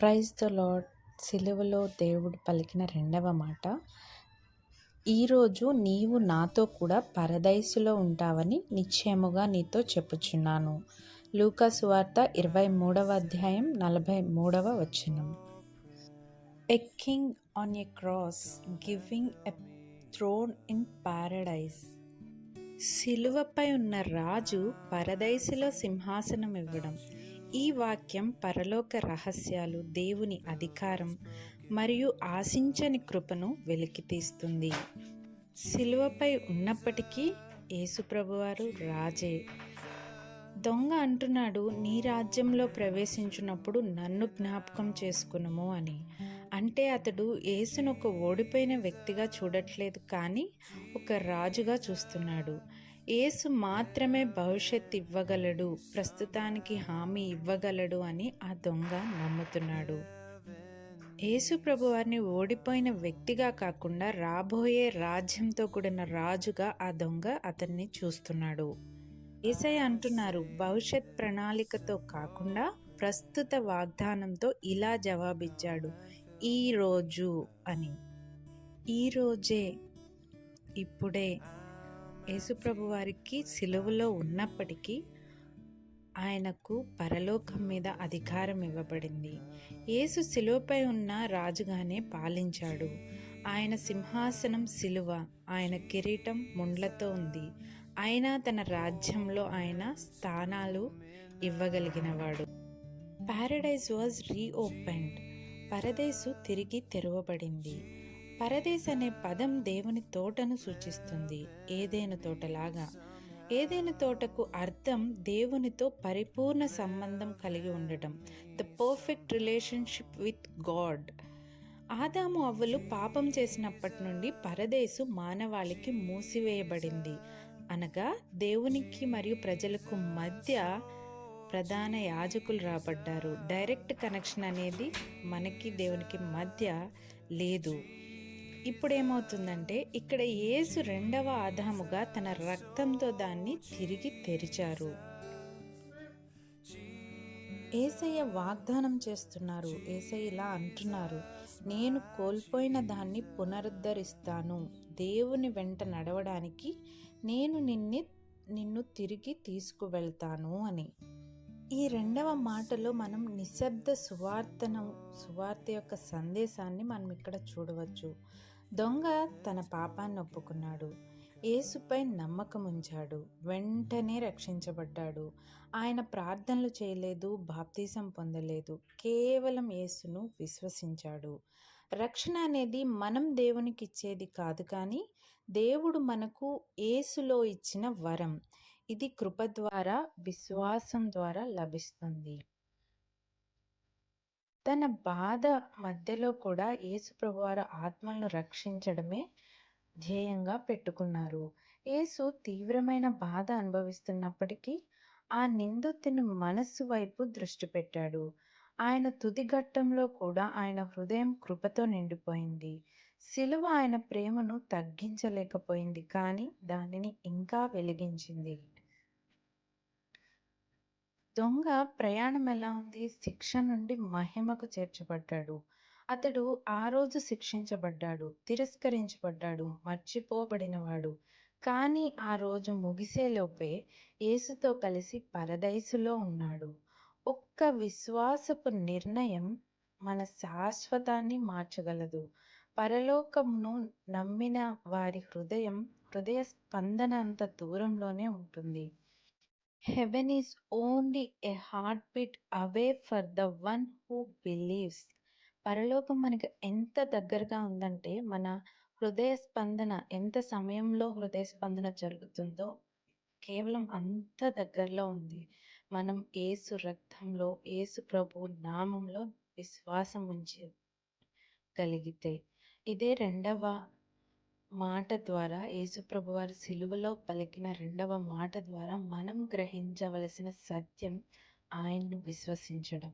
Praise the lord సిలువలో దేవుడు పలికిన రెండవ మాట ఈరోజు నీవు నాతో కూడా పరదైసులో ఉంటావని నిశ్చయముగా నీతో చెప్పుచున్నాను. లూకాసు వార్త ఇరవై మూడవ అధ్యాయం నలభై మూడవ వచనం. A king on a cross giving a throne in paradise సిలువపై ఉన్న రాజు పరదైసులో సింహాసనం ఇవ్వడం. ఈ వాక్యం పరలోక రహస్యాలు దేవుని అధికారం మరియు ఆశించని కృపను వెలికితీస్తుంది సిలువపై ఉన్నప్పటికీ యేసుప్రభువారు రాజే. దొంగ అంటున్నాడు నీ రాజ్యంలో ప్రవేశించినప్పుడు నన్ను జ్ఞాపకం చేసుకునము అని. అంటే అతడు యేసును ఒక ఓడిపోయిన వ్యక్తిగా చూడట్లేదు కానీ ఒక రాజుగా చూస్తున్నాడు. యేసు మాత్రమే భవిష్యత్ ఇవ్వగలడు ప్రస్తుతానికి హామీ ఇవ్వగలడు అని ఆ దొంగ నమ్ముతున్నాడు. యేసు ప్రభు వారిని ఓడిపోయిన వ్యక్తిగా కాకుండా రాబోయే రాజ్యంతో కూడిన రాజుగా ఆ దొంగ అతన్ని చూస్తున్నాడు. ఏసయ్య అంటున్నారు భవిష్యత్ ప్రణాళికతో కాకుండా ప్రస్తుత వాగ్దానంతో ఇలా జవాబిచ్చాడు ఈ రోజు అని. ఈ రోజే ఇప్పుడే యేసుప్రభు వారికి సిలువలో ఉన్నప్పటికీ ఆయనకు పరలోకం మీద అధికారం ఇవ్వబడింది. యేసు సిలువపై ఉన్న రాజుగానే పాలించాడు. ఆయన సింహాసనం సిలువ ఆయన కిరీటం ముండ్లతో ఉంది. అయినా తన రాజ్యంలో ఆయన స్థానాలు ఇవ్వగలిగినవాడు. పారడైజ్ వాజ్ రీఓపెన్డ్ పరదేశు తిరిగి తెరవబడింది. పరదేశ్ అనే పదం దేవుని తోటను సూచిస్తుంది. ఏదైన తోటలాగా. ఏదైనా తోటకు అర్థం దేవునితో పరిపూర్ణ సంబంధం కలిగి ఉండటం. The perfect relationship with God ఆదాము అవ్వలు పాపం చేసినప్పటి నుండి పరదేశు మానవాళికి మూసివేయబడింది. అనగా దేవునికి మరియు ప్రజలకు మధ్య ప్రధాన యాజకులు రాబడ్డారు. డైరెక్ట్ కనెక్షన్ అనేది మనకి దేవునికి మధ్య లేదు. ఇప్పుడు ఏమవుతుందంటే ఇక్కడ యేసు రెండవ ఆదాముగా తన రక్తంతో దాన్ని తిరిగి తెరిచారు. ఏసయ్య వాగ్దానం చేస్తున్నారు. ఏసయ్య ఇలా అంటున్నారు నేను కోల్పోయిన దాన్ని పునరుద్ధరిస్తాను. దేవుని వెంట నడవడానికి నేను నిన్ని నిన్ను తిరిగి తీసుకువెళ్తాను అని. ఈ రెండవ మాటలో మనం నిశ్శబ్ద సువార్తను సువార్త యొక్క సందేశాన్ని మనం ఇక్కడ చూడవచ్చు. దొంగ తన పాపాన్ని ఒప్పుకున్నాడు. యేసుపై నమ్మకం ఉంచాడు. వెంటనే రక్షించబడ్డాడు. ఆయన ప్రార్థనలు చేయలేదు బాప్తీసం పొందలేదు. కేవలం యేసును విశ్వసించాడు. రక్షణ అనేది మనం దేవునికి ఇచ్చేది కాదు కానీ దేవుడు మనకు యేసులో ఇచ్చిన వరం. ఇది కృప ద్వారా విశ్వాసం ద్వారా లభిస్తుంది. తన బాధ మధ్యలో కూడా యేసు ఆత్మలను రక్షించడమే ధ్యేయంగా పెట్టుకున్నారు. యేసు తీవ్రమైన బాధ అనుభవిస్తున్నప్పటికీ ఆ నిందితుని మనస్సు వైపు దృష్టి పెట్టాడు. ఆయన తుది ఘట్టంలో కూడా ఆయన హృదయం కృపతో నిండిపోయింది. సిలువ ఆయన ప్రేమను తగ్గించలేకపోయింది కానీ దానిని ఇంకా వెలిగించింది. దొంగ ప్రయాణం ఎలా ఉంది? శిక్ష నుండి మహిమకు చేర్చబడ్డాడు. అతడు ఆ రోజు శిక్షించబడ్డాడు తిరస్కరించబడ్డాడు మర్చిపోబడినవాడు. కానీ ఆ రోజు ముగిసేలోపే యేసుతో కలిసి పరదైసులో ఉన్నాడు. ఒక్క విశ్వాసపు నిర్ణయం మన శాశ్వతాన్ని మార్చగలదు. పరలోకమును నమ్మిన వారి హృదయం హృదయ స్పందన అంత దూరంలోనే ఉంటుంది. Heaven is only a heartbeat away for the one who believes పరలోకం మనకి ఎంత దగ్గరగా ఉందంటే మన హృదయ స్పందన ఎంత సమయంలో హృదయ స్పందన జరుగుతుందో కేవలం అంత దగ్గరలో ఉంది. మనం ఏసు రక్తంలో ఏసు ప్రభు నామంలో విశ్వాసం ఉంచగలిగితే. ఇదే రెండవ మాట ద్వారా యేసుప్రభు వారి సిలువలో పలికిన రెండవ మాట ద్వారా మనం గ్రహించవలసిన సత్యం ఆయన్ను విశ్వసించడం.